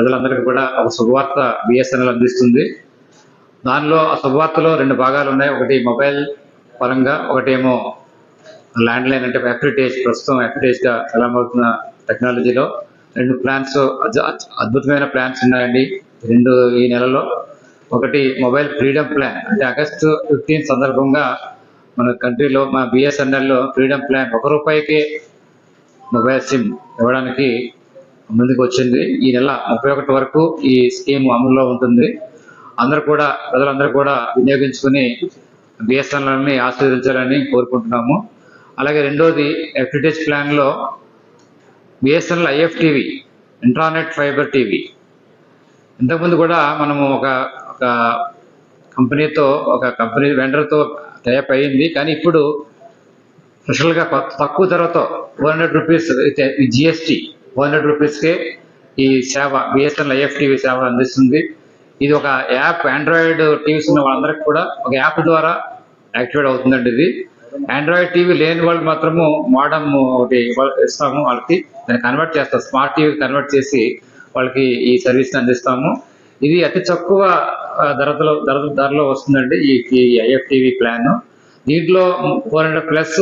ప్రజలందరికీ కూడా ఒక శుభవార్త బిఎస్ఎన్ఎల్ అందిస్తుంది. దానిలో ఆ శుభవార్తలో రెండు భాగాలు ఉన్నాయి. ఒకటి మొబైల్ పరంగా ఒకటేమో ల్యాండ్ లైన్ అంటే ఎఫ్రిటేజ్ ప్రస్తుతం ఎఫ్రిటేజ్గా టెక్నాలజీలో రెండు ప్లాన్స్ అద్భుతమైన ప్లాన్స్ ఉన్నాయండి రెండు ఈ నెలలో. ఒకటి మొబైల్ ఫ్రీడమ్ ప్లాన్. అంటే ఆగస్టు ఫిఫ్టీన్ సందర్భంగా మన కంట్రీలో మా బిఎస్ఎన్ఎల్లో ఫ్రీడమ్ ప్లాన్ ఒక రూపాయికి మొబైల్ సిమ్ ఇవ్వడానికి ముందుకు వచ్చింది. ఈ నెల ముప్పై ఒకటి వరకు ఈ స్కీమ్ అమల్లో ఉంటుంది. అందరూ కూడా ప్రజలందరూ కూడా వినియోగించుకుని బిఎస్ఎన్ఎల్ని ఆశీర్వదించాలని కోరుకుంటున్నాము. అలాగే రెండోది ఎఫ్టిటెచ్ ప్లాన్లో BSNL IFTV intranet fiber TV. ఇంతకుముందు కూడా మనము ఒక ఒక కంపెనీతో ఒక కంపెనీ వెండర్తో టైప్ అయ్యింది. కానీ ఇప్పుడు స్పెషల్గా కొత్త- తక్కువ ధరతో four hundred rupees GST four hundred రూపీస్కే ఈ సేవ బిఎస్ఎన్ఎల్ ఐఎఫ్టీవీ సేవ అందిస్తుంది. ఇది ఒక యాప్ ఆండ్రాయిడ్ టీవీస్ ఉన్న వాళ్ళందరికీ కూడా ఒక యాప్ ద్వారా యాక్టివేట్ అవుతుందండి ఇది. ఆండ్రాయిడ్ టీవీ లేని వాళ్ళు మాత్రము మోడమ్ ఒకటి ఇస్తాము వాళ్ళకి. దాన్ని కన్వర్ట్ చేస్తాం. స్మార్ట్ టీవీ కన్వర్ట్ చేసి వాళ్ళకి ఈ సర్వీస్ని అందిస్తాము. ఇది అతి తక్కువ ధరలో ధర ధరలో వస్తుందండి ఈ ఐఎఫ్టీవీ ప్లాన్. దీంట్లో four hundred plus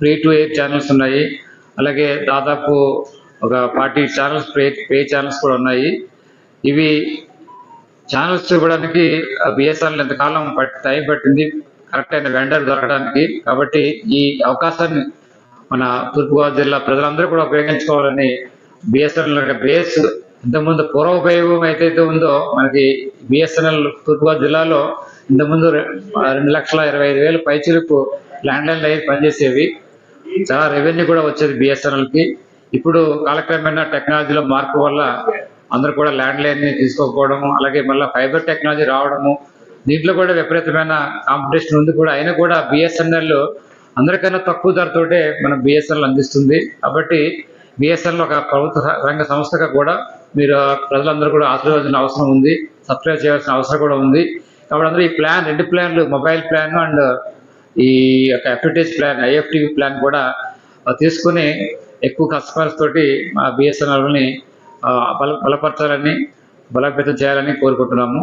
free to air channels ఉన్నాయి. అలాగే దాదాపు ఒక forty channels pay pay channels కూడా ఉన్నాయి. ఇవి ఛానల్స్ చూపడానికి బిఎస్ఎన్ఎల్ ఎంతకాలం పట్టి టైం పట్టింది కరెక్ట్ అయిన వెండర్ దొరకడానికి. కాబట్టి ఈ అవకాశాన్ని మన తూర్పుగోదావరి జిల్లా ప్రజలందరూ కూడా ఉపయోగించుకోవాలని బిఎస్ఎన్ఎల్ బేస్ ఇంతకుముందు పూర్వోపయోగం ఏదైతే ఉందో మనకి బిఎస్ఎన్ఎల్ తూర్పుగోదావరి జిల్లాలో ఇంతకుముందు రెండు లక్షల ఇరవై ఐదు వేలు పైచిలుపు ల్యాండ్లైన్ లైన్ పనిచేసేవి. చాలా రెవెన్యూ కూడా వచ్చేది బిఎస్ఎన్ఎల్కి ఇప్పుడు కాలక్రమేణా టెక్నాలజీలో మార్పు వల్ల అందరూ కూడా ల్యాండ్ లైన్ని తీసుకోకపోవడం అలాగే మళ్ళీ ఫైబర్ టెక్నాలజీ రావడము దీంట్లో కూడా విపరీతమైన కాంపిటీషన్ ఉంది కూడా. అయినా కూడా బిఎస్ఎన్ఎల్ అందరికన్నా తక్కువ ధరతోటే మన బిఎస్ఎన్ఎల్ అందిస్తుంది. కాబట్టి బిఎస్ఎన్ఎల్ ఒక ప్రభుత్వ రంగ సంస్థగా కూడా మీరు ప్రజలందరూ కూడా ఆశీర్వదించిన అవసరం ఉంది. సబ్స్క్రైబ్ చేయాల్సిన అవసరం కూడా ఉంది. కాబట్టి అందరూ ఈ ప్లాన్ రెండు ప్లాన్లు మొబైల్ ప్లాన్ అండ్ ఈ యొక్క ఎఫ్టిటేజ్ ప్లాన్ ఐఎఫ్టీవీ ప్లాన్ కూడా తీసుకుని ఎక్కువ కస్టమర్స్ తోటి మా బిఎస్ఎన్ఎల్ని బల బలపరచాలని బలోపేతం చేయాలని కోరుకుంటున్నాము.